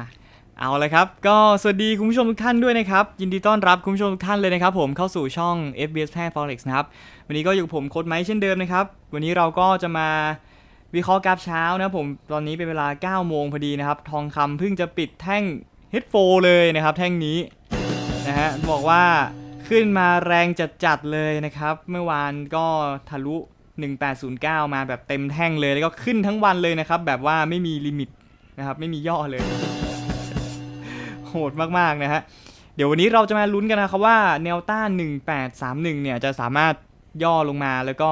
มาเอาเลยครับ ก็สวัสดีคุณผู้ชมทุกท่านด้วยนะครับ ยินดีต้อนรับคุณผู้ชมทุกท่านเลยนะครับ ผมเข้าสู่ช่อง FBS แพร่ Forex นะครับ วันนี้ก็อยู่ผมโค้ดไม้เช่นเดิมนะครับ วันนี้เราก็จะมาวิเคราะห์กราฟเช้านะผม ตอนนี้เป็นเวลา 9 โมงพอดีนะครับ ทองคำเพิ่งจะปิดแท่ง H4 เลยนะครับ แท่งนี้นะฮะบอกว่าขึ้นมาแรงจัดๆเลยนะครับ เมื่อวานก็ทะลุ 1809 มาแบบเต็มแท่งเลย แล้วก็ขึ้นทั้งวันเลยนะครับ แบบว่าไม่มีลิมิตนะครับ ไม่มีย่อเลย หดมากๆนะฮะ เดี๋ยววันนี้เราจะมาลุ้นกันนะครับว่าแนวต้าน 1831 เนี่ยจะสามารถย่อลงมาแล้วก็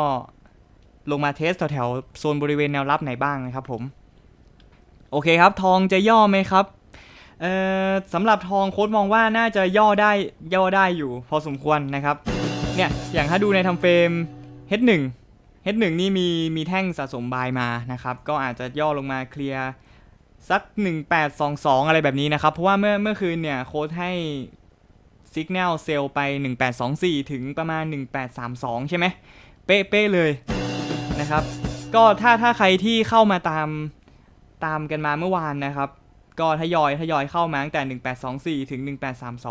ลงมาเทสแถวๆโซนบริเวณแนวรับไหนบ้างนะครับผม โอเคครับทองจะย่อไหมครับเอ่อสำหรับทองโค้ดมองว่าน่าจะย่อได้ย่อได้อยู่ พอสมควรนะครับ เนี่ยอย่างถ้าดูในทำเฟรม H1 H1 นี่มีมีแท่งสะสมบายมานะครับ ก็อาจจะย่อลงมาเคลียร์ สัก 1822 อะไรแบบนี้นะครับ เพราะว่าเมื่อเมื่อคืนเนี่ยโค้ดให้ Signal เซลไป 1824 ถึงประมาณ 1832 ใช่ไหมเป๊ะเป๊ะเลยนะครับ ก็ถ้าถ้าใครที่เข้ามาตามตามกันมาเมื่อวานนะครับ ก็ทยอยทยอยเข้ามาตั้งแต่ 1824 ถึง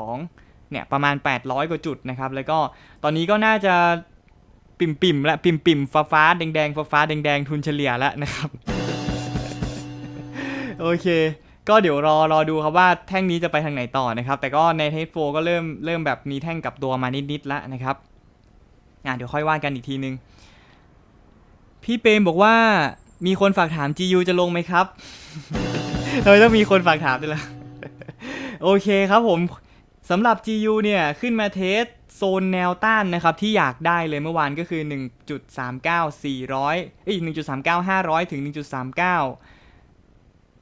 1832 เนี่ยประมาณ 800 กว่าจุดนะครับ แล้วก็ตอนนี้ก็น่าจะปิ่มๆและปิ่มปิ่มฟ้าฟ้าๆแดงแดงฟ้าฟ้าๆแดงแดงๆทุนเฉลี่ยแล้วนะครับ โอเค ก็เดี๋ยวรอรอดูครับว่าแท่งนี้จะไปทางไหนต่อนะครับ แต่ก็ในเทสโฟก็เริ่มเริ่มแบบมีแท่งกับตัวมานิดๆแล้วนะครับอะเดี๋ยวค่อยว่ากันอีกทีนึง พี่เปรมบอกว่ามีคนฝากถาม GU จะลงไหมครับทำไมต้องมีคนฝากถามด้วยล่ะ โอเคครับผมสำหรับ GU เนี่ยขึ้นมาเทสโซนแนวต้านนะครับ ที่อยากได้เลยเมื่อวานก็คือ 1.39 400เอ้ย1.39 500 ถึง 1.39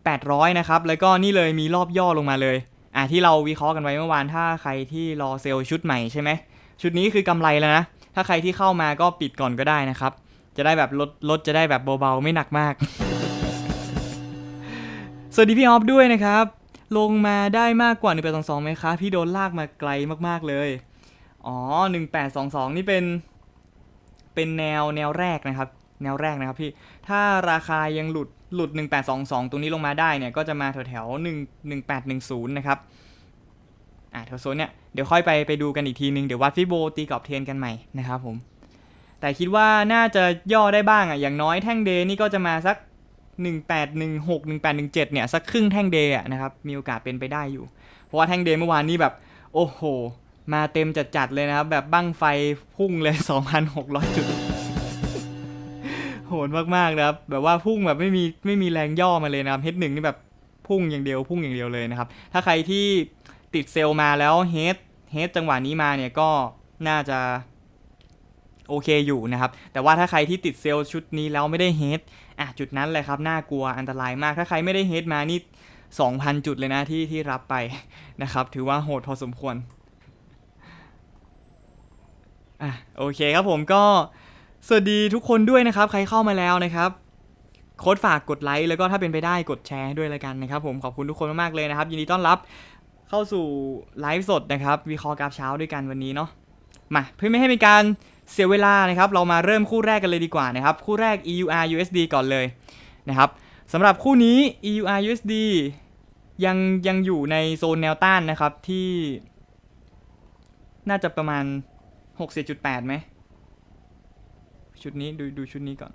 800 นะครับ แล้วก็นี่เลยมีรอบย่อลงมาเลยอะที่เราวิเคราะห์กันไว้เมื่อวานถ้าใครที่รอเซลล์ชุดใหม่ใช่ไหมชุดนี้คือกำไรแล้วนะ ถ้าใครที่เข้ามาก็ปิดก่อนก็ได้นะครับ จะได้แบบลดลดจะได้แบบเบาๆ ไม่หนักมาก สวัสดีพี่ออฟด้วยนะครับ ลงมาได้มากกว่า 1822ไหมคะพี่โดนลากมาไกลมากๆเลย อ๋อ 1822 นี่เป็น เป็นแนวแนวแรกนะครับ แนวแรกนะครับพี่ ถ้าราคายังหลุดหลุด 1822 ตรงนี้ลงมาได้เนี่ย ก็จะมาแถวแถว1 1810 นะครับ อ่าแถวโซนเนี่ยเดี๋ยวค่อยไปไปดูกันอีกทีนึง เดี๋ยววัดฟิโบตีกรอบเทนกันใหม่นะครับผม แต่คิดว่าน่าจะย่อได้บ้างอะ อย่างน้อยแท่งเดย์นี่ก็จะมาสัก 1816 1817 เนี่ย สักครึ่งแท่งเดย์อะนะครับ มีโอกาสเป็นไปได้อยู่ เพราะว่าแท่งเดย์เมื่อวานนี้แบบ โอ้โห มาเต็มจัดๆเลยนะครับ แบบบั้งไฟพุ่งเลย 2,600 จุด โหดมากๆนะครับ แบบว่าพุ่งแบบไม่มีไม่มีแรงย่อมาเลยนะครับเฮดหนึ่งนี่แบบพุ่งอย่างเดียวพุ่งอย่างเดียวเลยนะครับ ถ้าใครที่ติดเซลล์มาแล้วเฮดเฮดจังหวะนี้มาเนี่ยก็น่าจะโอเคอยู่นะครับ แต่ว่าถ้าใครที่ติดเซลล์ชุดนี้แล้วไม่ได้เฮดอะจุดนั้นเลยครับ น่ากลัวอันตรายมาก ถ้าใครไม่ได้เฮดมานี่ 2,000 จุดเลยนะที่ที่รับไปนะครับ ถือว่าโหดพอสมควรอะโอเคครับผมก็ สวัสดีทุกคนด้วยนะครับ ใครเข้ามาแล้วนะครับโค้ดฝากกดไลค์แล้วก็ถ้าเป็นไปได้กดแชร์ให้ด้วยล้วกันนะครับ ผมขอบคุณทุกคนมากๆเลยนะครับ ยินดีต้อนรับเข้าสู่ไลฟ์สดนะครับวิเคราะห์กราฟเช้าด้วยกันวันนี้เนาะมาเพื่อไม่ให้เป็นการเสียเวลานะครับ เรามาเริ่มคู่แรกกันเลยดีกว่านะครับ คู่แรก EUR USD ก่อนเลยนะครับสำหรับคู่นี้ EUR USD ยังยังอยู่ในโซนแนวต้านนะครับที่ น่าจะประมาณ 60.8ไหม ชุดนี้ดูดูชุดนี้ก่อน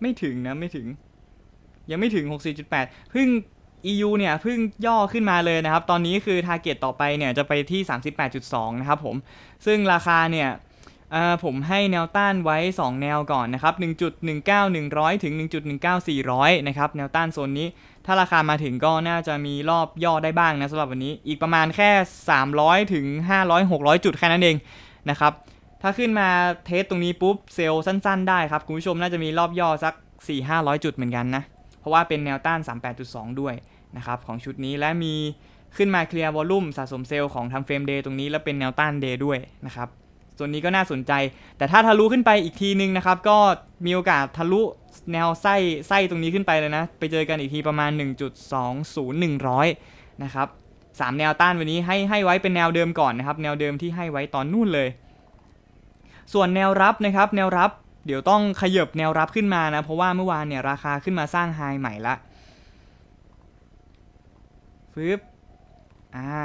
ไม่ถึงนะไม่ถึง ยังไม่ถึง 64.8 เพิ่ง EU เนี่ยเพิ่งย่อขึ้นมาเลยนะครับ ตอนนี้คือ target ต่อไปเนี่ยจะไปที่ 38.2 นะครับผม ซึ่งราคาเนี่ยผมให้แนวต้านไว้ 2 แนวก่อนนะครับ 1.19100 ถึง 1.19400 นะครับ แนวต้านโซนนี้ ถ้าราคามาถึงก็น่าจะมีรอบย่อได้บ้างนะสำหรับวันนี้อีกประมาณแค่ 300 ถึง 500 600 จุดแค่นั้นเองนะครับถ้าขึ้นมาเทสตรงนี้ปุ๊บเซลล์สั้นๆ ได้ครับ คุณผู้ชมน่าจะมีรอบย่อสัก 4-500 จุดเหมือนกันนะ เพราะว่าเป็นแนวต้าน 38.2 ด้วยนะครับของชุดนี้และมีขึ้นมาเคลียร์วอลลุ่มสะสมเซลล์ของทำเฟรมเดย์ตรงนี้แล้วเป็นแนวต้านเดย์ด้วยนะครับ ส่วนนี้ก็น่าสนใจ แต่ถ้าทะลุขึ้นไปอีกทีนึงนะครับ ก็มีโอกาสทะลุแนวไส้ไส้ตรงนี้ขึ้นไปเลยนะ ไปเจอกันอีกทีประมาณ 1.20100 นะครับสามแนวต้านวันนี้ให้ให้ไว้เป็นแนวเดิมก่อนนะครับ แนวเดิมที่ให้ไว้ตอนนู่นเลย ส่วนแนวรับนะครับ แนวรับเดี๋ยวต้องขยบแนวรับขึ้นมานะ เพราะว่าเมื่อวานเนี่ยราคาขึ้นมาสร้างไฮใหม่ละฟึบอ่า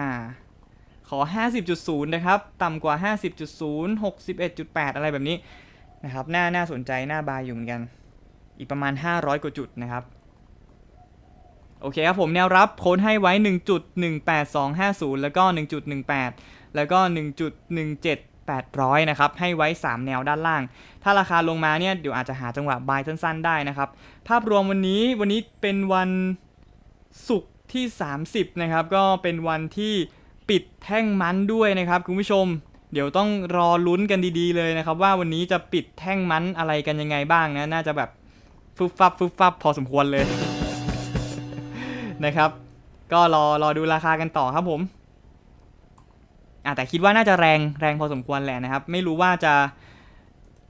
ขอ 50.0 นะครับ ต่ำกว่า 50.0 61.8 อะไรแบบนี้นะครับน่าน่าสนใจน่าบายอยู่เหมือนกัน อีกประมาณ 500 กว่าจุดนะครับ โอเคครับผมแนวรับโค้ดให้ไว้ 1.18250 แล้วก็ 1.18 แล้วก็ 1.17800 นะครับ ให้ไว้ 3 แนวด้านล่าง ถ้าราคาลงมาเนี่ย เดี๋ยวอาจจะหาจังหวะบายสั้นๆ ได้นะครับ ภาพรวมวันนี้วันนี้เป็นวันศุกร์ที่ 30 นะครับ ก็เป็นวันที่ ปิดแท่งมันด้วยนะครับคุณผู้ชม เดี๋ยวต้องรอลุ้นกันดีๆเลยนะครับ ว่าวันนี้จะปิดแท่งมันอะไรกันยังไงบ้างนะน่าจะแบบฟึบฟับฟึบฟับพอสมควรเลย นะครับ ก็รอรอดูราคากันต่อครับผมอะแต่คิดว่าน่าจะแรงแรงพอสมควรแหละนะครับ ไม่รู้ว่าจะ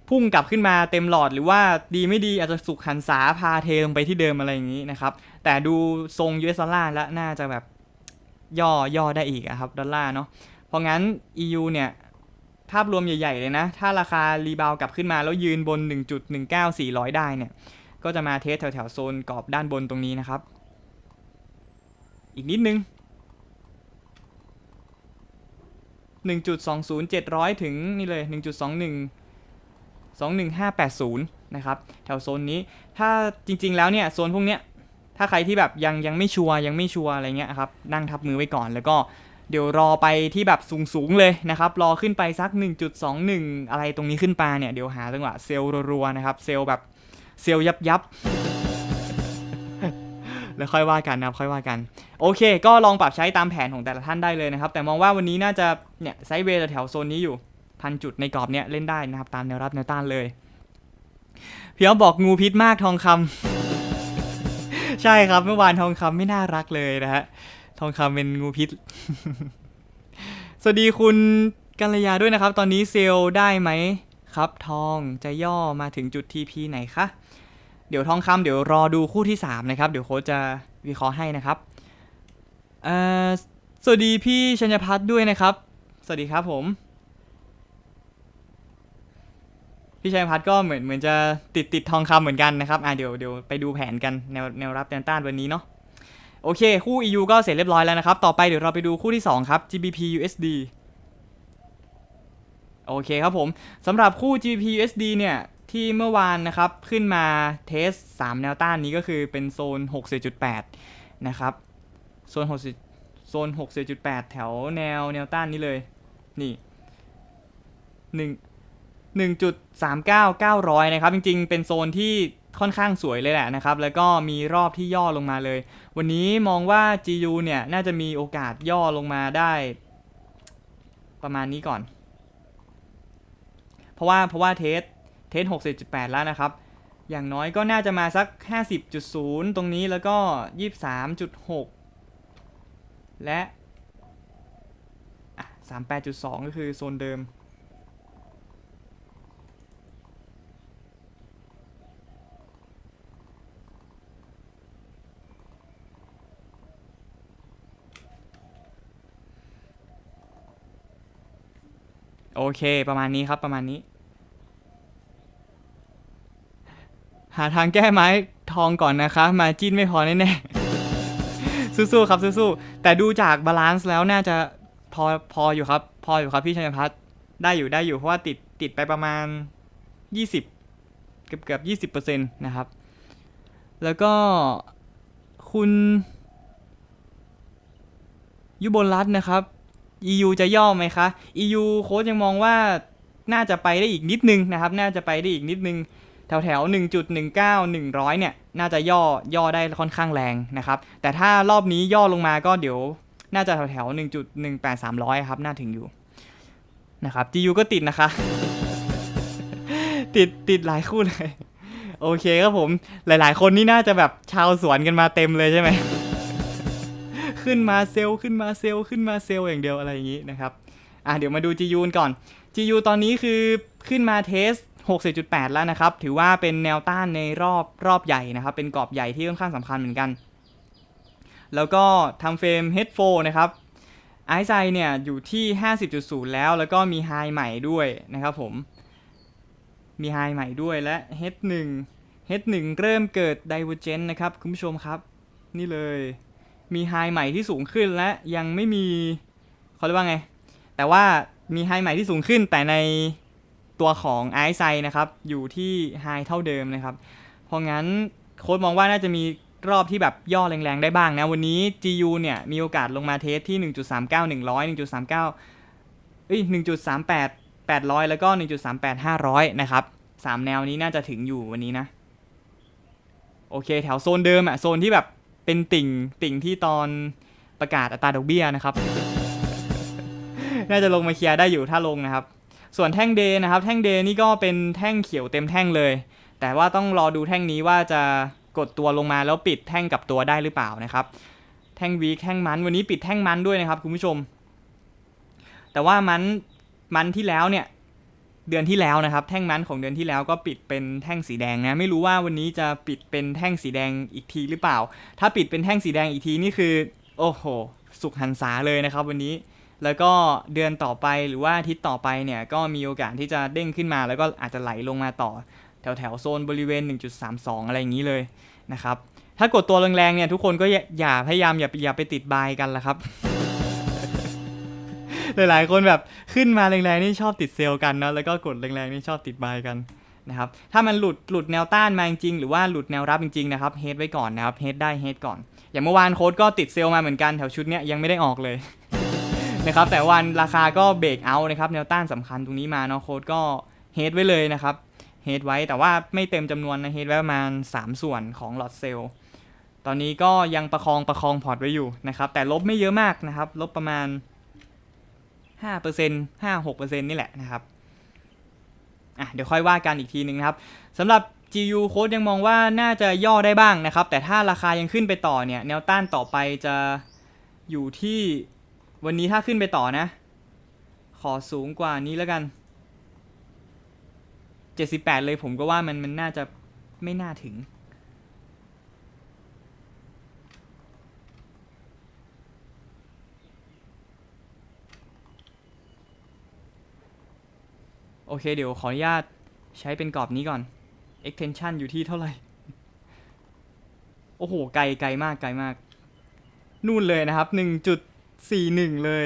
พุ่งกลับขึ้นมาเต็มหลอดหรือว่าดีไม่ดีอาจจะสุกหันษาพาเทลงไปที่เดิมอะไรอย่างนี้นะครับ แต่ดูทรง US ดอลลาร์แล้วน่าจะแบบ ย่อย่อได้อีกอะครับดอลลาร์เนาะเพราะงั้น EU เนี่ยภาพรวมใหญ่ ๆ เลยนะ ถ้าราคารีบาวกลับขึ้นมาแล้วยืนบน 1.19400 ได้เนี่ย ก็จะมาเทสแถวๆโซนกรอบด้านบนตรงนี้นะครับ อีกนิดนึง 1.20700 ถึงนี่เลย 1.21 21580 นะครับ แถวโซนนี้ ถ้าจริงๆแล้วเนี่ย โซนพวกเนี้ย ถ้าใครที่แบบยังยังไม่ชัวร์ยังไม่ชัวร์อะไรเงี้ยครับนั่งทับมือไว้ก่อนแล้วก็เดี๋ยวรอไปที่แบบสูงๆเลยนะครับรอขึ้นไปสัก 1.21 อะไรตรงนี้ขึ้นไปเนี่ยเดี๋ยวหาจังหวะเซลล์รัวๆนะครับเซลล์แบบเซลล์ยับยับแล้วค่อยว่ากันนะครับค่อยว่ากัน โอเค ก็ลองปรับใช้ตามแผนของแต่ละท่านได้เลยนะครับ แต่มองว่าวันนี้น่าจะเนี่ยไซด์เวย์แถวโซนนี้อยู่พันจุดในกรอบเนี้ยเล่นได้นะครับตามแนวรับแนวต้านเลยพี่อ้อบอกงูพิษมากทองคำ ใช่ครับเมื่อวานทองคำไม่น่ารักเลยนะฮะทองคำเป็นงูพิษ สวัสดีคุณกัลยาด้วยนะครับ ตอนนี้เซลได้ไหมครับทองจะย่อมาถึงจุด TP ไหนคะเดี๋ยวทองคำเดี๋ยวรอดูคู่ที่ 3 นะครับ เดี๋ยวโค้ชจะวิเคราะห์ให้นะครับสวัสดีพี่ชัญพัฒน์ด้วยนะครับ สวัสดีครับผม พี่ชัยพัฒน์ก็เหมือนเหมือนจะติดติดทองคำเหมือนกันนะครับอ่าเดี๋ยวเดี๋ยวไปดูแผนกันแนวแนวรับแนวต้านวันนี้เนาะโอเค คู่ EU ก็เสร็จเรียบร้อยแล้วนะครับ ต่อไปเดี๋ยวเราไปดูคู่ที่ 2 ครับ GBP USD โอเคครับผมสำหรับคู่ GBP USD เนี่ย ที่เมื่อวานนะครับ ขึ้นมาเทส 3 แนวต้านนี้ก็คือเป็นโซน 60.8 นะครับ โซน 60 โซน 60.8 แถวแนวแนวต้านนี้เลย นี่หนึ่ง 1.39900 นะครับ จริงๆ เป็นโซนที่ค่อนข้างสวยเลยแหละนะครับ แล้วก็มีรอบที่ย่อลงมาเลย วันนี้มองว่า GU เนี่ย น่าจะมีโอกาสย่อลงมาได้ ประมาณนี้ก่อน เพราะว่าเพราะว่าเทสเทส60.8 แล้วนะครับ อย่างน้อยก็น่าจะมาสัก 50.0 ตรงนี้แล้วก็ 23.6 และอะ38.2 ก็คือโซนเดิม โอเค ประมาณนี้ครับประมาณนี้ หาทางแก้ไม้ทองก่อนนะคะมาจิ้นไม่พอแน่ๆสู้ๆครับสู้ๆแต่ดูจากบาลานซ์แล้วน่าจะพอพออยู่ครับ พออยู่ครับพี่ชัยพัฒน์ได้อยู่ได้อยู่เพราะว่าติดติดไปประมาณ 20 เกือบเกือบ20เปอร์เซ็นต์นะครับ แล้วก็คุณยุบลรัตน์นะครับ EU จะย่อไหมคะ EU โค้ชยังมองว่าน่าจะไปได้อีกนิดนึงนะครับ น่าจะไปได้อีกนิดนึง แถวแถว1.19 100 เนี่ย น่าจะย่อย่อได้ค่อนข้างแรงนะครับ แต่ถ้ารอบนี้ย่อลงมาก็เดี๋ยว น่าจะแถวแถว1.18 300 ครับ น่าถึงอยู่นะครับ GU ก็ติดนะคะ ติดติดหลายคู่เลย โอเคครับผม หลาย ๆ คนนี่น่าจะแบบชาวสวนกันมาเต็มเลยใช่ไหม ขึ้นมาเซลล์ขึ้นมาเซลล์ขึ้นมาเซลล์อย่างเดียวอะไรอย่างนี้นะครับอะเดี๋ยวมาดู GU ก่อน GU ตอนนี้คือขึ้นมาเทส60.8 แล้วนะครับ ถือว่าเป็นแนวต้านในรอบรอบใหญ่นะครับ เป็นกรอบใหญ่ที่ค่อนข้างสำคัญเหมือนกัน แล้วก็ทำเฟรม H4 นะครับไอซ์ไซเนี่ยอยู่ที่ 50.0 แล้ว แล้วก็มีไฮใหม่ด้วยนะครับผม มีไฮใหม่ด้วยและ H1 H1 เริ่มเกิด Divergence นะครับ คุณผู้ชมครับ นี่เลย มีไฮใหม่ที่สูงขึ้นและยังไม่มีเขาเรียกว่าไง แต่ว่ามีไฮใหม่ที่สูงขึ้น แต่ในตัวของไอซ์ไซนะครับ อยู่ที่ไฮเท่าเดิมนะครับ เพราะงั้นโค้ดมองว่าน่าจะมีรอบที่แบบย่อแรงๆ ได้บ้างนะ วันนี้ GU เนี่ย มีโอกาสลงมาเทสที่ 1.39 100 1.39เอ้ย1.38 800 แล้วก็ 1.38 500 นะครับ 3 แนวนี้น่าจะถึงอยู่วันนี้นะ โอเค แถวโซนเดิมอะโซนที่แบบ เป็นติ่งติ่งที่ตอนประกาศอัตราดอกเบี้ยนะครับ น่าจะลงมาเคลียร์ได้อยู่ถ้าลงนะครับ ส่วนแท่งเดย์นะครับ แท่งเดย์นี่ก็เป็นแท่งเขียวเต็มแท่งเลย แต่ว่าต้องรอดูแท่งนี้ว่าจะกดตัวลงมาแล้วปิดแท่งกับตัวได้หรือเปล่านะครับ แท่งวีแท่งมันวันนี้ปิดแท่งมันด้วยนะครับคุณผู้ชม แต่ว่ามันมันที่แล้วเนี่ย เดือนที่แล้วนะครับ แท่งมันของเดือนที่แล้วก็ปิดเป็นแท่งสีแดงนะ ไม่รู้ว่าวันนี้จะปิดเป็นแท่งสีแดงอีกทีหรือเปล่า ถ้าปิดเป็นแท่งสีแดงอีกทีนี่คือ โอ้โห สุขหันษาเลยนะครับ วันนี้ แล้วก็เดือนต่อไปหรือว่าอาทิตย์ต่อไปเนี่ยก็มีโอกาสที่จะเด้งขึ้นมา แล้วก็อาจจะไหลลงมาต่อ แถวแถวโซนบริเวณ 1.32 อะไรอย่างนี้เลยนะครับ ถ้ากดตัวแรงๆเนี่ยทุกคนก็อย่าอย่าพยายามอย่าอย่าไปติดบายกันละครับ หลายๆ คนแบบขึ้นมาแรงๆนี่ชอบติดเซลล์กันเนอะแล้วก็กดแรงๆนี่ชอบติดบายกันนะครับถ้ามันหลุดหลุดแนวต้านมาจริงหรือว่าหลุดแนวรับจริงๆนะครับเฮดไว้ก่อนนะครับเฮดได้เฮดก่อน อย่างเมื่อวานโค้ดก็ติดเซลล์มาเหมือนกันแถวชุดเนี้ยยังไม่ได้ออกเลยนะครับแต่วันราคาก็เบรกเอานะครับแนวต้านสำคัญตรงนี้มาเนาะโค้ดก็เฮดไว้เลยนะครับเฮดไว้แต่ว่าไม่เต็มจำนวนนะเฮดไว้ประมาณ 3 ส่วนของหลอดเซลล์ตอนนี้ก็ยังประคองประคองพอร์ตไว้อยู่นะครับแต่ลบไม่เยอะมากนะครับลบประมาณ 5% 5-6%นี่แหละนะครับอะเดี๋ยวค่อยว่ากันอีกทีหนึ่งนะครับสำหรับ GU โค้ดยังมองว่าน่าจะย่อได้บ้างนะครับ แต่ถ้าราคายังขึ้นไปต่อเนี่ย แนวต้านต่อไปจะอยู่ที่วันนี้ถ้าขึ้นไปต่อนะ ขอสูงกว่านี้แล้วกัน 78 เลยผมก็ว่ามันมันน่าจะไม่น่าถึง โอเค เดี๋ยวขออนุญาตใช้เป็นกรอบนี้ก่อน extension อยู่ที่เท่าไหร่ โอ้โห ไกลไกลมากไกลมาก นู่นเลยนะครับ 1.41 เลย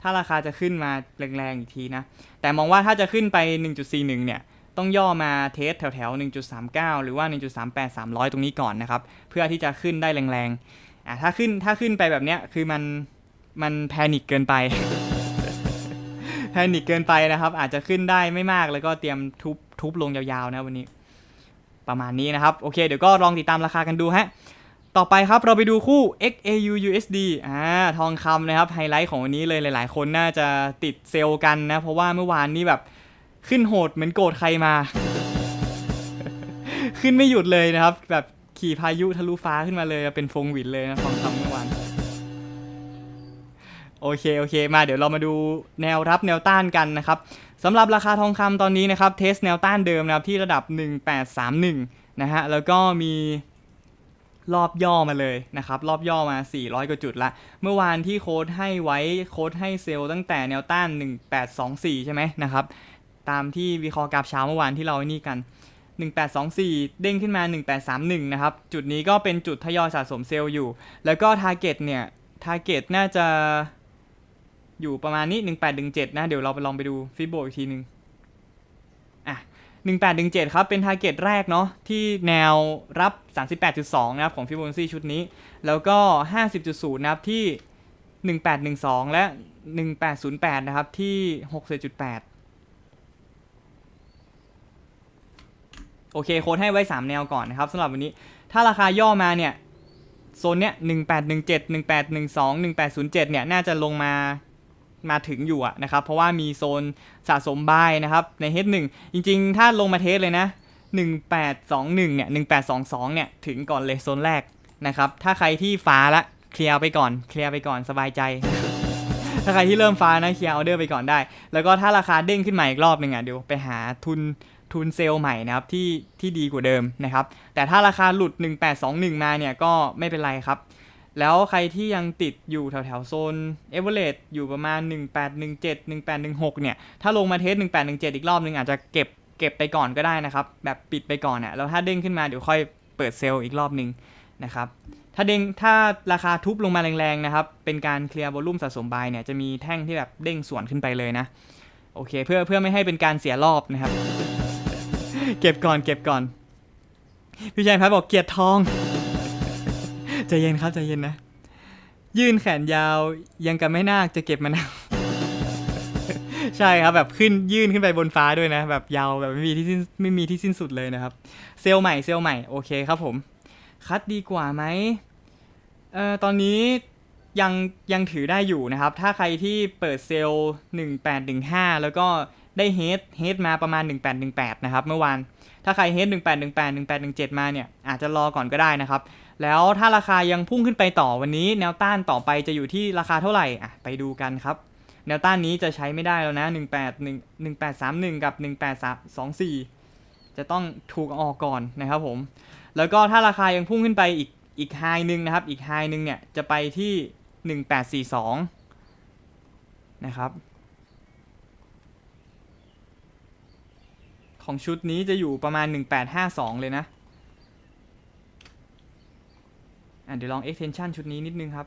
ถ้าราคาจะขึ้นมาแรงๆอีกทีนะ แต่มองว่าถ้าจะขึ้นไป 1.41 เนี่ย ต้องย่อมาเทสแถวๆ 1.39 หรือว่า 1.38 300 ตรงนี้ก่อนนะครับ เพื่อที่จะขึ้นได้แรงๆ อะถ้าขึ้นถ้าขึ้นไปแบบเนี้ยคือมันมันแพนิคเกินไป แพนิคเกินไปนะครับ อาจจะขึ้นได้ไม่มากแล้วก็เตรียมทุบทุบลงยาวๆนะวันนี้ ประมาณนี้นะครับ โอเค เดี๋ยวก็ลองติดตามราคากันดูฮะต่อไปครับเราไปดูคู่ XAU USD อ่าทองคำนะครับ ไฮไลท์ของวันนี้เลยหลาย ๆ คนน่าจะติดเซลล์กันนะ เพราะว่าเมื่อวานนี้แบบขึ้นโหดเหมือนโกรธใครมา ขึ้นไม่หยุดเลยนะครับ แบบขี่พายุทะลุฟ้าขึ้นมาเลยเป็นฟงหวินเลยนะทองคำเมื่อวาน โอเคโอเค มาเดี๋ยวเรามาดูแนวรับแนวต้านกันนะครับสำหรับราคาทองคำตอนนี้นะครับเทสแนวต้านเดิมนะครับที่ระดับ 1831 นะฮะแล้วก็มีรอบย่อมาเลยนะครับ รอบย่อมา 400 กว่าจุดละ เมื่อวานที่โค้ดให้ไว้โค้ดให้เซลล์ตั้งแต่แนวต้าน 1824 ใช่ไหมนะครับ ตามที่วิเคราะห์กราฟเช้าเมื่อวานที่เราไอ้นี่กัน 1824 เด้งขึ้นมา 1831 นะครับ จุดนี้ก็เป็นจุดทยอยสะสมเซลล์อยู่ แล้วก็ Target เนี่ย Target น่าจะ อยู่ประมาณนี้ 1817 นะ เดี๋ยวเราไปลองไปดูฟิโบอีกทีหนึ่งอะ 1817 ครับ เป็น Target แรกเนาะที่แนวรับ 38.2 นะครับ ของฟิโบนัชชีชุดนี้ แล้วก็ 50.0 นะครับที่ 1812 และ 1808 นะครับที่ 67.8โอเคโค้ดให้ไว้ 3 แนวก่อนนะครับสำหรับวันนี้ ถ้าราคาย่อมาเนี่ย โซนเนี้ย1817 1812 1807เนี่ย น่าจะลงมา มาถึงอยู่ะนะครับ เพราะว่ามีโซนสะสมบายนะครับใน H1 จริงๆ ถ้าลงมาเทสเลยนะ 1821 เนี่ย 1822 เนี่ย ถึงก่อนเลยโซนแรกนะครับ ถ้าใครที่ฟ้าละเคลียร์ไปก่อน เคลียร์ไปก่อนสบายใจ ถ้าใครที่เริ่มฟ้านะเคลียร์ออเดอร์ไปก่อนได้ แล้วก็ถ้าราคาเด้งขึ้นมาอีกรอบหนึ่งอะเดี๋ยวไปหาทุนทุนเซลล์ใหม่นะครับที่ที่ดีกว่าเดิมนะครับ แต่ถ้าราคาหลุด 1821 มาเนี่ยก็ไม่เป็นไรครับ แล้วใครที่ยังติดอยู่แถวแถวๆโซนเอเวอเรสต์อยู่ประมาณ 1817 1816 เนี่ย ถ้าลงมาเทส 1817 อีกรอบนึงอาจจะเก็บเก็บไปก่อนก็ได้นะครับ แบบปิดไปก่อนอะแล้วถ้าเด้งขึ้นมาเดี๋ยวค่อยเปิดเซลล์อีกรอบหนึ่งนะครับถ้าเด้งถ้าราคาทุบลงมาแรงๆนะครับ เป็นการเคลียร์วอลลุ่มสะสมบายเนี่ยจะมีแท่งที่แบบเด้งสวนขึ้นไปเลยนะ โอเคเพื่อเพื่อไม่ให้เป็นการเสียรอบนะครับ เก็บก่อนเก็บก่อน พี่ชายพัดบอกเกียรติทอง ใจเย็นครับใจเย็นนะ ยื่นแขนยาวยังกับไม่นาคจะเก็บมะนาวใช่ครับแบบขึ้นยื่นขึ้นไปบนฟ้าด้วยนะ แบบยาวแบบไม่มีที่สิ้นไม่มีที่สิ้นสุดเลยนะครับ เซลล์ใหม่เซลล์ใหม่โอเคครับผม คัดดีกว่าไหมเอ่อตอนนี้ยังยังถือได้อยู่นะครับ ถ้าใครที่เปิดเซลล์ 1815 แล้วก็ได้เฮดเฮดมาประมาณ 1818 นะครับ เมื่อวาน ถ้าใครเฮด1818 1817 มาเนี่ย อาจจะรอก่อนก็ได้นะครับ แล้วถ้าราคายังพุ่งขึ้นไปต่อวันนี้ แนวต้านต่อไปจะอยู่ที่ราคาเท่าไหร่อะไปดูกันครับ แนวต้านนี้จะใช้ไม่ได้แล้วนะ 181 1831 กับ 1824 จะต้องถูกออกก่อนนะครับผม แล้วก็ถ้าราคายังพุ่งขึ้นไปอีกอีกไฮนึงนะครับ อีกไฮนึงเนี่ยจะไปที่ 1842 นะครับ ของชุดนี้จะอยู่ประมาณ 1852 เลยนะ อะเดี๋ยวลอง extension ชุดนี้นิดนึงครับ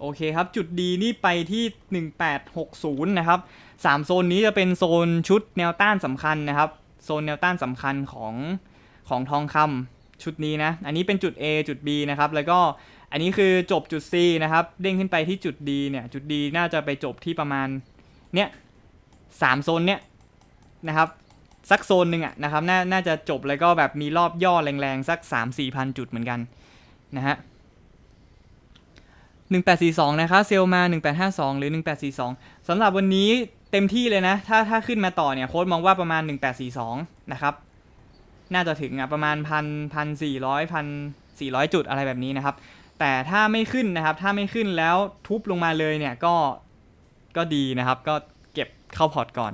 โอเคครับ จุดดีนี่ไปที่ 1860 นะครับ 3 โซนนี้จะเป็นโซนชุดแนวต้านสำคัญนะครับ โซนแนวต้านสำคัญของของทองคำชุดนี้นะ อันนี้เป็นจุด A จุด B นะครับ แล้วก็อันนี้คือจบจุด C นะครับ เด้งขึ้นไปที่จุด D เนี่ย จุด D น่าจะไปจบที่ประมาณ เนี่ยสามโซนเนี่ยนะครับ สักโซนหนึ่งอะนะครับนน่าจะจบแล้วก็แบบมีรอบย่อแรงๆ สัก 3 4พันจุดเหมือนกันนะฮะ1842 นะคะเซลมา 1852 หรือ 1842สำหรับวันนี้เต็มที่เลยนะ ถ้าถ้าขึ้นมาต่อเนี่ยโค้ดมองว่าประมาณ 1842 นะครับ น่าจะถึงอะประมาณพันพันสี่ร้อยพันสี่ร้อยจุดอะไรแบบนี้นะครับ แต่ถ้าไม่ขึ้นนะครับ ถ้าไม่ขึ้นแล้วทุบลงมาเลยเนี่ยก็ก็ดีนะครับ ก็เก็บเข้าพอร์ตก่อน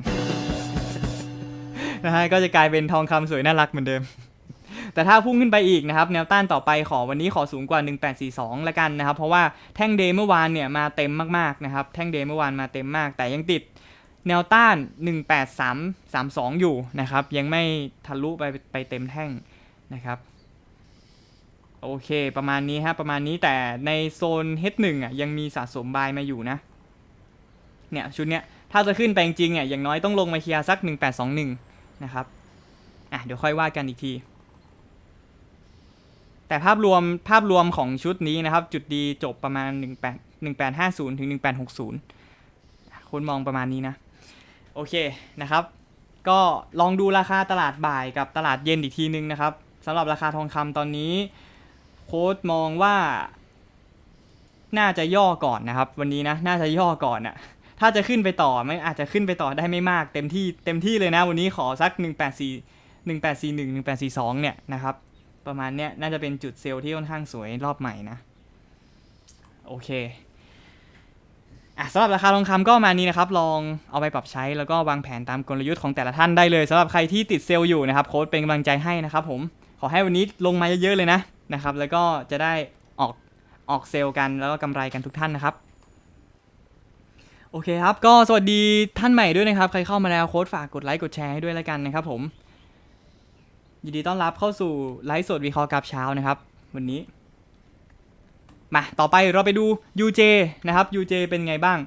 นะฮะก็จะกลายเป็นทองคำสวยน่ารักเหมือนเดิม แต่ถ้าพุ่งขึ้นไปอีกนะครับ แนวต้านต่อไปขอวันนี้ขอสูงกว่า 1842 ละกันนะครับ เพราะว่าแท่งเดย์เมื่อวานเนี่ยมาเต็มมากๆนะครับ แท่งเดย์เมื่อวานมาเต็มมาก แต่ยังติดแนวต้าน 18332 อยู่นะครับ ยังไม่ทะลุไปไปเต็มแท่งนะครับโอเค ประมาณนี้ฮะ ประมาณนี้แต่ในโซน H1 อะยังมีสะสมบายมาอยู่นะ เนี่ย ชุดเนี้ย ถ้าจะขึ้นไปจริงๆอะอย่างน้อยต้องลงมาเคลียร์สัก 1821 นะครับอะเดี๋ยวค่อยว่ากันอีกที แต่ภาพรวมภาพรวมของชุดนี้นะครับ จุดดีจบประมาณ 18 1850 ถึง 1860คุณมองประมาณนี้นะ โอเคนะครับ ก็ลองดูราคาตลาดบ่ายกับตลาดเย็นอีกทีนึงนะครับสำหรับราคาทองคำตอนนี้โค้ดมองว่า น่าจะย่อก่อนนะครับ วันนี้นะ น่าจะย่อก่อนอะ ถ้าจะขึ้นไปต่อไม่อาจจะขึ้นไปต่อได้ไม่มาก เต็มที่เต็มที่เลยนะ วันนี้ขอสัก 184 1841 1842 เนี่ยนะครับ ประมาณเนี้ยน่าจะเป็นจุดเซลล์ที่ค่อนข้างสวยรอบใหม่นะ โอเคอะสำหรับราคาทองคำก็ประมาณนี้นะครับ ลองเอาไปปรับใช้แล้วก็วางแผนตามกลยุทธ์ของแต่ละท่านได้เลยสำหรับใครที่ติดเซลล์อยู่นะครับโค้ดเป็นกำลังใจให้นะครับผมขอให้วันนี้ลงมาเยอะๆเลยนะนะครับ แล้วก็จะได้ออกออกเซลล์กันแล้วก็กำไรกันทุกท่านนะครับ โอเคครับ ก็สวัสดีท่านใหม่ด้วยนะครับ ใครเข้ามาแล้วโค้ดฝากกดไลค์กดแชร์ให้ด้วยแล้วกันนะครับผม ยินดีต้อนรับเข้าสู่ไลฟ์สดวีคอร์กับเช้านะครับ วันนี้ มาต่อไปเราไปดู UJ นะครับ UJ เป็นไงบ้าง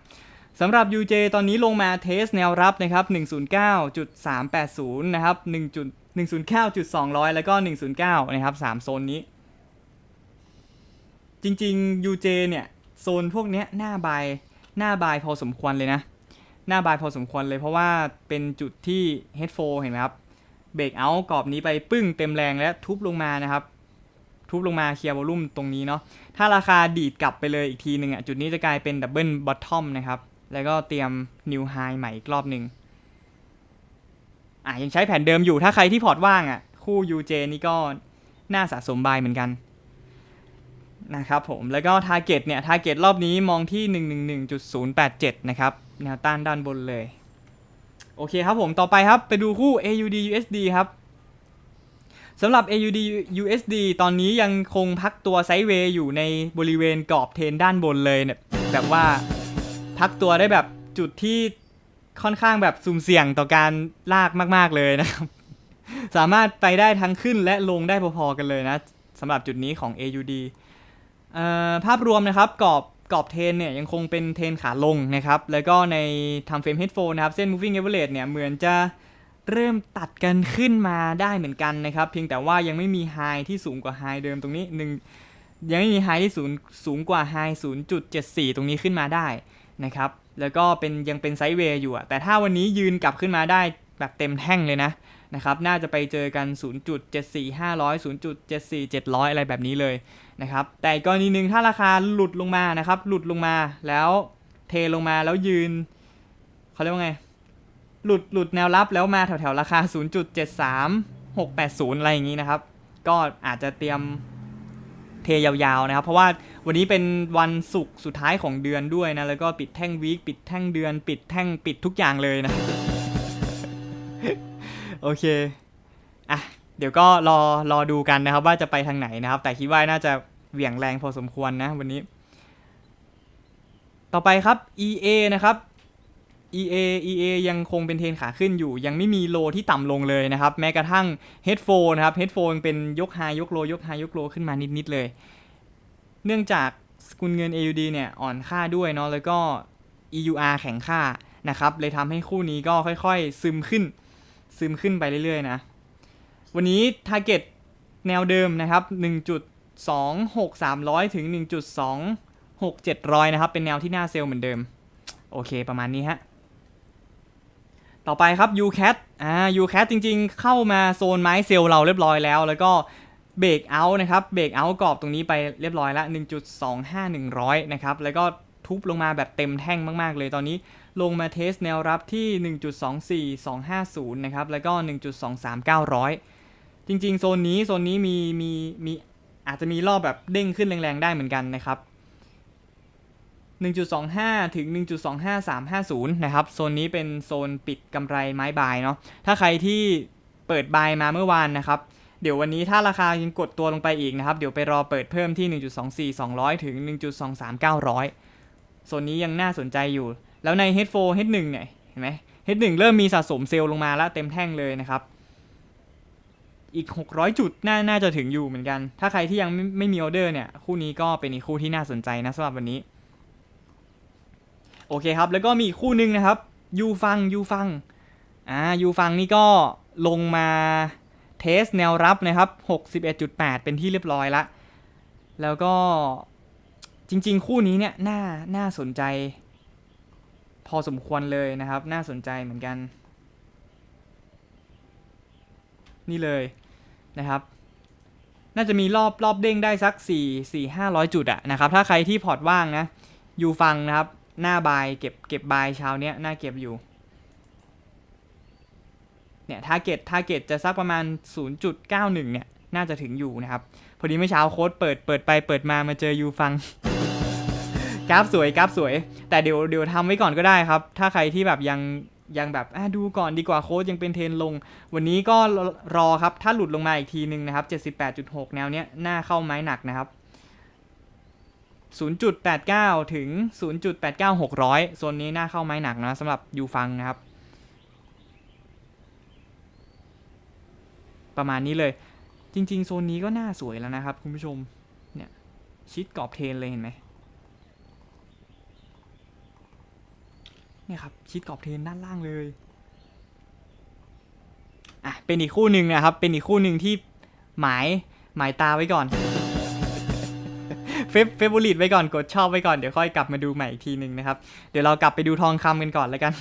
สำหรับ UJ ตอนนี้ลงมาเทสแนวรับนะครับ 109.380 นะครับ 1 109.200 แล้วก็ 109 นะครับ 3 โซนนี้ จริง ๆ UJ เนี่ย โซนพวกเนี้ยหน้าบาย หน้าบายพอสมควรเลยนะ หน้าบายพอสมควรเลยเพราะว่าเป็นจุดที่ Head 4เห็นไหมครับเบรกเอากรอบนี้ไปปึ้งเต็มแรงและทุบลงมานะครับ ทุบลงมาเคลียร์วอลลุ่มตรงนี้เนาะถ้าราคาดีดกลับไปเลยอีกทีหนึ่งอะจุดนี้จะกลายเป็นดับเบิลบอททอมนะครับ แล้วก็เตรียมนิวไฮใหม่อีกรอบหนึ่งอะยังใช้แผนเดิมอยู่ถ้าใครที่พอร์ตว่างอะคู่ UJ นี่ก็น่าสะสมบายเหมือนกัน นะครับผมแล้วก็ Target เนี่ย Target รอบนี้มองที่ 111.087 นะครับ แนวต้านด้านบนเลย โอเคครับผมต่อไปครับไปดูคู่ AUD USD ครับสำหรับ AUD USD ตอนนี้ยังคงพักตัวไซด์เวย์อยู่ในบริเวณกรอบเทนด้านบนเลยเนี่ยแบบว่าพักตัวได้แบบจุดที่ค่อนข้างแบบสุ่มเสี่ยงต่อการลากมาก ๆ เลยนะครับ สามารถไปได้ทั้งขึ้นและลงได้พอๆกันเลยนะสำหรับจุดนี้ของ AUD ภาพรวมนะครับกรอบกรอบเทนเนี่ยยังคงเป็นเทนขาลงนะครับ แล้วก็ในทำเฟรม headphone นะครับ เส้น moving average เนี่ยเหมือนจะเริ่มตัดกันขึ้นมาได้เหมือนกันนะครับ เพียงแต่ว่ายังไม่มี high ที่สูงกว่า high เดิมตรงนี้หนึ่งยังไม่มี high ที่สูงสูงกว่า high 0.74 ตรงนี้ขึ้นมาได้นะครับ แล้วก็เป็นยังเป็นไซด์เวย์อยู่อะแต่ถ้าวันนี้ยืนกลับขึ้นมาได้แบบเต็มแท่งเลยนะ นะครับน่าจะไปเจอกัน 0.74 500 0.74 700 อะไรแบบนี้เลยนะครับแต่กกรณีหนึ่งถ้าราคาหลุดลงมานะครับหลุดลงมาแล้วเทลงมาแล้วยืนเขาเรียกว่าไงหลุดหลุดแนวรับแล้วมาแถวๆราคา 0.73 680 อะไรอย่างนี้นะครับ ก็อาจจะเตรียมเทยาวๆนะครับ เพราะว่าวันนี้เป็นวันศุกร์สุดท้ายของเดือนด้วยนะ แล้วก็ปิดแท่งวีคปิดแท่งเดือน ปิดแท่งปิดทุกอย่างเลยนะ โอเค อะ เดี๋ยวก็รอรอดูกันนะครับว่าจะไปทางไหนนะครับ แต่คิดว่าน่าจะเหวี่ยงแรงพอสมควรนะวันนี้ ต่อไปครับ EA นะครับ EA EA ยังคงเป็นเทรนขาขึ้นอยู่ ยังไม่มีโลที่ต่ำลงเลยนะครับ แม้กระทั่ง Headphone นะครับ Headphone เป็นยก High ยกโลยก High ยกโลขึ้นมานิด ๆ เลย เนื่องจากสกุลเงิน AUD เนี่ย อ่อนค่าด้วยเนาะแล้วก็ EUR แข็งค่านะครับ เลยทำให้คู่นี้ก็ค่อย ๆ ซึมขึ้น ซึมขึ้นไปเรื่อยๆนะ วันนี้ Target แนวเดิมนะครับ 1.26300 ถึง 1.26700 นะครับ เป็นแนวที่หน้าเซลล์เหมือนเดิม โอเคประมาณนี้ฮะ ต่อไปครับ UCAT อ่า UCAT จริงๆ เข้ามาโซนไม้เซลล์เราเรียบร้อยแล้ว แล้วก็เบรกเอาท์นะครับ เบรกเอาท์กรอบตรงนี้ไปเรียบร้อยล้ว1.25100 นะครับ แล้วก็ทุบลงมาแบบเต็มแท่งมาก ๆ เลยตอนนี้ ลงมาเทสแนวรับที่ 1.24250 นะครับ แล้วก็ 1.23900 จริงๆ โซนนี้ โซนนี้มีมีมีอาจจะมีรอบแบบเด้งขึ้นแรงๆ ได้เหมือนกันนะครับ 1.25 ถึง 1.25350 นะครับ โซนนี้เป็นโซนปิดกำไรไม้บายเนาะ ถ้าใครที่เปิดบายมาเมื่อวานนะครับ เดี๋ยววันนี้ถ้าราคายังกดตัวลงไปอีกนะครับ เดี๋ยวไปรอเปิดเพิ่มที่ 1.24200 ถึง 1.23900 โซนนี้ยังน่าสนใจอยู่ แล้วใน H4 H1 เนี่ยเห็นไหม H1 เริ่มมีสะสมเซลล์ลงมาแล้วเต็มแท่งเลยนะครับ อีก 600 จุดน่าน่าจะถึงอยู่เหมือนกัน ถ้าใครที่ยังไม่ไม่มีออเดอร์เนี่ย คู่นี้ก็เป็นอีกคู่ที่น่าสนใจนะสำหรับวันนี้ โอเคครับ แล้วก็มีคู่หนึ่งนะครับยูฟังยูฟังอ่ายูฟังนี่ก็ลงมาเทสแนวรับนะครับ 61.8 เป็นที่เรียบร้อยละ แล้วก็จริง ๆ คู่นี้เนี่ยน่าน่าสนใจ พอสมควรเลยนะครับ น่าสนใจเหมือนกัน นี่เลยนะครับ น่าจะมีรอบรอบเด้งได้สัก 4 4 500 จุดอะนะครับ ถ้าใครที่พอร์ตว่างนะยูฟังนะครับ หน้าบายเก็บเก็บบายเช้าเนี้ยน่าเก็บอยู่เนี่ยทาร์เก็ตทาร์เก็ตจะสักประมาณ 0.91 เนี่ย น่าจะถึงอยู่นะครับ พอดีเมื่อเช้าโค้ดเปิด เปิดไป เปิดมา มาเจอยูฟัง กราฟสวยกราฟสวย แต่เดี๋ยวเดี๋ยวทำไว้ก่อนก็ได้ครับ ถ้าใครที่แบบยังยังแบบดูก่อนดีกว่าโค้ดยังเป็นเทรนลง วันนี้ก็รอครับ ถ้าหลุดลงมาอีกทีนึงนะครับ 78.6 แนวเนี้ยน่าเข้าไม้หนักนะครับ 0.89 ถึง 0.89 600โซนนี้น่าเข้าไม้หนักนะสำหรับยูฟังนะครับ ประมาณนี้เลย จริง ๆ โซนนี้ก็น่าสวยแล้วนะครับ คุณผู้ชมเนี่ยชิดกรอบเทรนเลยเห็นไหม เนี่ยครับชิดกรอบเทนด้านล่างเลยอะเป็นอีกคู่หนึ่งนะครับ เป็นอีกคู่หนึ่งที่หมายหมายตาไว้ก่อนเฟเฟเวอริตไว้ก่อนกดชอบไว้ก่อนเดี๋ยวค่อยกลับมาดูใหม่อีกทีหนึ่งนะครับ เดี๋ยวเรากลับไปดูทองคำกันก่อนแล้วกัน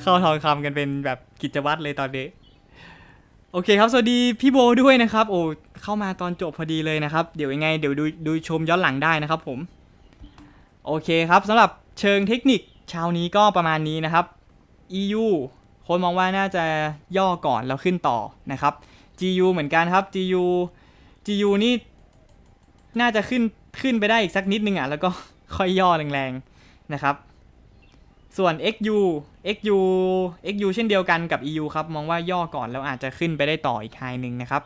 เข้าทองคำกันเป็นแบบกิจวัตรเลยตอนนี้โอเคครับ สวัสดีพี่โบด้วยนะครับ โอ้เข้ามาตอนจบพอดีเลยนะครับ เดี๋ยวยังไง เดี๋ยวดูดูชมย้อนหลังได้นะครับผม โอเคครับสำหรับ เชิงเทคนิคเช้านี้ก็ประมาณนี้นะครับ EU คนมองว่าน่าจะย่อก่อนแล้วขึ้นต่อนะครับ GU เหมือนกันครับ GU GU นี่น่าจะขึ้นขึ้นไปได้อีกสักนิดนึงอะแล้วก็ค่อยย่อแรงๆนะครับ ส่วน XU XU XU เช่นเดียวกันกับ EU ครับ มองว่าย่อก่อนแล้วอาจจะขึ้นไปได้ต่ออีกไฮหนึ่งนะครับ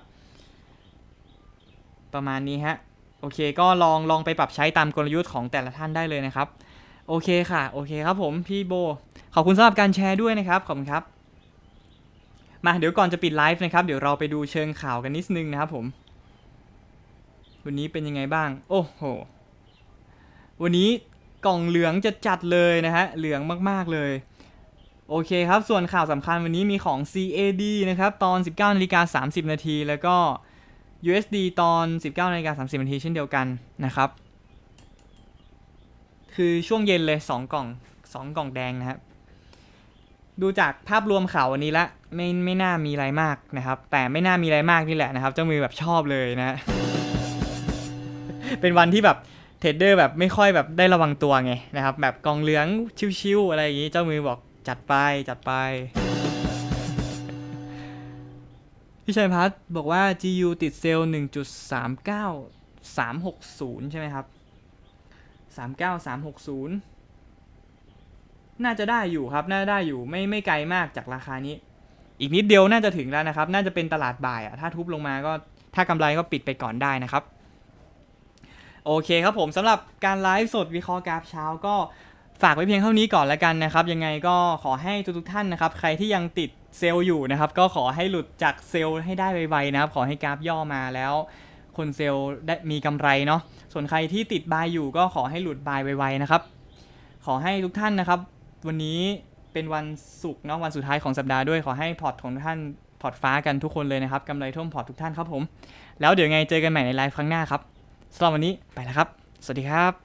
ประมาณนี้ฮะ โอเคก็ลองลองไปปรับใช้ตามกลยุทธ์ของแต่ละท่านได้เลยนะครับ โอเคค่ะ โอเคครับผมพี่โบ ขอบคุณสำหรับการแชร์ด้วยนะครับ ขอบคุณครับ มาเดี๋ยวก่อนจะปิดไลฟ์นะครับ เดี๋ยวเราไปดูเชิงข่าวกันนิดนึงนะครับผม วันนี้เป็นยังไงบ้าง โอ้โห วันนี้กล่องเหลืองจะจัดเลยนะฮะ เหลืองมากๆเลย โอเคครับ ส่วนข่าวสำคัญวันนี้มีของ CAD นะครับ ตอน 19นาฬิกา30 นาที แล้วก็ USD ตอน 19นาฬิกา30 นาทีเช่นเดียวกันนะครับ คือช่วงเย็นเลย2กล่อง2กล่องแดงนะครับ ดูจากภาพรวมข่าววันนี้ละไม่ไม่น่ามีอะไรมากนะครับ แต่ไม่น่ามีอะไรมากนี่แหละนะครับ เจ้ามือแบบชอบเลยนะฮะเป็นวันที่แบบเทรดเดอร์แบบไม่ค่อยแบบได้ระวังตัวไงนะครับ แบบกองเหลืองชิวๆอะไรอย่างนี้เจ้ามือบอกจัดไปจัดไปพี่ชัยพัฒน์บอกว่า GU ติดเซลล์1.39 360 ใช่ไหมครับ 39360น่าจะได้อยู่ครับ น่าได้อยู่ไม่ไม่ไกลมากจากราคานี้ อีกนิดเดียวน่าจะถึงแล้วนะครับ น่าจะเป็นตลาดบ่ายอะถ้าทุบลงมาก็ถ้ากำไรก็ปิดไปก่อนได้นะครับ โอเคครับผมสำหรับการไลฟ์สดวิเคราะห์กราฟเช้าก็ฝากไว้เพียงเท่านี้ก่อนแล้วกันนะครับ ยังไงก็ขอให้ทุกๆท่านนะครับ ใครที่ยังติดเซลล์อยู่นะครับ ก็ขอให้หลุดจากเซลล์ให้ได้ไวๆนะครับ ขอให้กราฟย่อมาแล้ว คนเซลล์ได้มีกำไรเนาะ ส่วนใครที่ติดบายอยู่ก็ขอให้หลุดบายไวๆนะครับ ขอให้ทุกท่านนะครับ วันนี้เป็นวันศุกร์เนาะวันสุดท้ายของสัปดาห์ด้วยขอให้พอร์ตของทุกท่านพอร์ตฟ้ากันทุกคนเลยนะครับกำไรท่วมพอร์ตทุกท่านครับผม แล้วเดี๋ยวไงเจอกันใหม่ในไลฟ์ครั้งหน้าครับสำหรับวันนี้ไปแล้วครับ สวัสดีครับ